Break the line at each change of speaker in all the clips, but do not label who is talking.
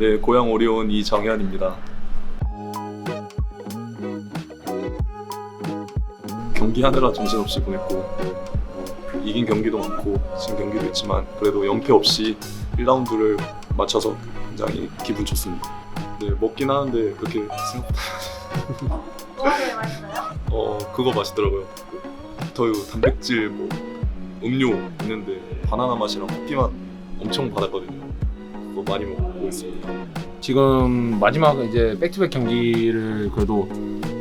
네, 고향 오리온 이정현입니다. 경기하느라 정신없이 보냈고 뭐, 이긴 경기도 많고 진 경기도 있지만 그래도 연패 없이 1라운드를 맞춰서 굉장히 기분 좋습니다. 네, 먹긴 하는데 그렇게 생각보다
뭐가 맛있어요?
어 그거 맛있더라고요. 그 더유 단백질 뭐 음료 있는데 바나나 맛이랑 커피 맛 엄청 받았거든요. 그거 많이 먹고 있습니다.
지금 마지막 이제 백투백 경기를 그래도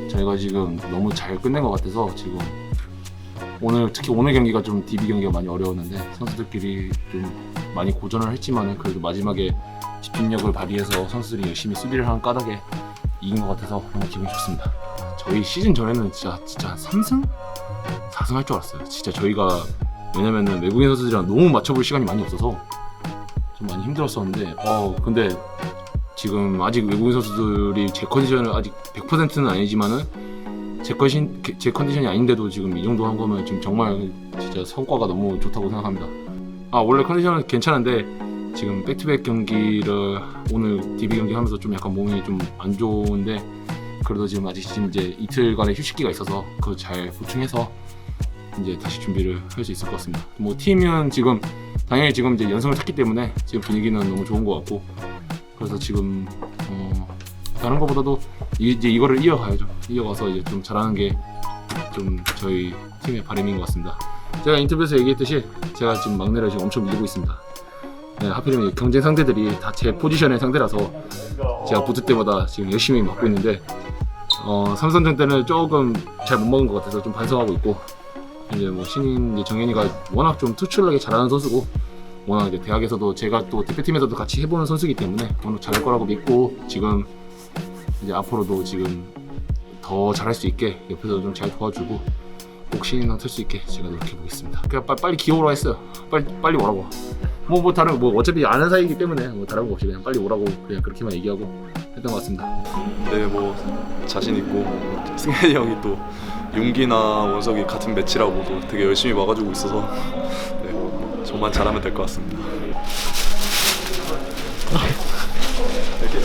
저희가 지금 너무 잘 끝낸 것 같아서 지금 오늘 특히 오늘 경기가 좀 DB 경기가 많이 어려웠는데 선수들끼리 좀 많이 고전을 했지만 그래도 마지막에 집중력을 발휘해서 선수들이 열심히 수비를 하는 까닭에 이긴 것 같아서 너무 기분이 좋습니다. 저희 시즌 전에는 진짜 진짜 한 3승? 4승 할 줄 알았어요. 진짜 저희가 왜냐면은 외국인 선수들이랑 너무 맞춰볼 시간이 많이 없어서 좀 많이 힘들었었는데 어 근데 지금 아직 외국인 선수들이 제 컨디션을 아직 100%는 아니지만은 제, 컨신, 제 컨디션이 아닌데도 지금 이 정도 한 거면 지금 정말 진짜 성과가 너무 좋다고 생각합니다. 아 원래 컨디션은 괜찮은데 지금 백투백 경기를 오늘 DB 경기 하면서 좀 약간 몸이 좀 안 좋은데 그래도 지금 아직 지금 이제 이틀간의 휴식기가 있어서 그거 잘 보충해서 이제 다시 준비를 할 수 있을 것 같습니다. 뭐 팀은 지금 당연히 지금 이제 연승을 탔기 때문에 지금 분위기는 너무 좋은 것 같고 그래서 지금 어, 다른 것보다도 이- 이제 이거를 이어가야죠. 이어가서 이제 좀 잘하는 게 좀 저희 팀의 바람인 것 같습니다. 제가 인터뷰에서 얘기했듯이 제가 지금 막내를 지금 엄청 밀고 있습니다. 네, 하필이면 경쟁 상대들이 다 제 포지션의 상대라서 제가 붙을 때마다 지금 열심히 막고 있는데 어, 삼선전 때는 조금 잘 못 먹은 것 같아서 좀 반성하고 있고 이제 뭐 신인 이제 정현이가 워낙 좀 투출하게 잘하는 선수고 워낙 이제 대학에서도 제가 또 대표팀에서도 같이 해보는 선수이기 때문에 워낙 잘할 거라고 믿고 지금 이제 앞으로도 지금 더 잘할 수 있게 옆에서 좀 잘 도와주고 꼭 신인왕 탈수 있게 제가 노력해 보겠습니다. 그냥 빨리, 빨리 기어오라 했어요. 빨리 빨리 오라고. 뭐뭐 다른 뭐 어차피 아는 사이이기 때문에 뭐 다른 거 없이 그냥 빨리 오라고 그냥 그렇게만 얘기하고 했던 것 같습니다.
네, 뭐 자신 있고 승현이 형이 또 윤기나 원석이 같은 매치라고 또 되게 열심히 와가지고 있어서 네, 뭐 정말 잘하면 될 것 같습니다. 이렇게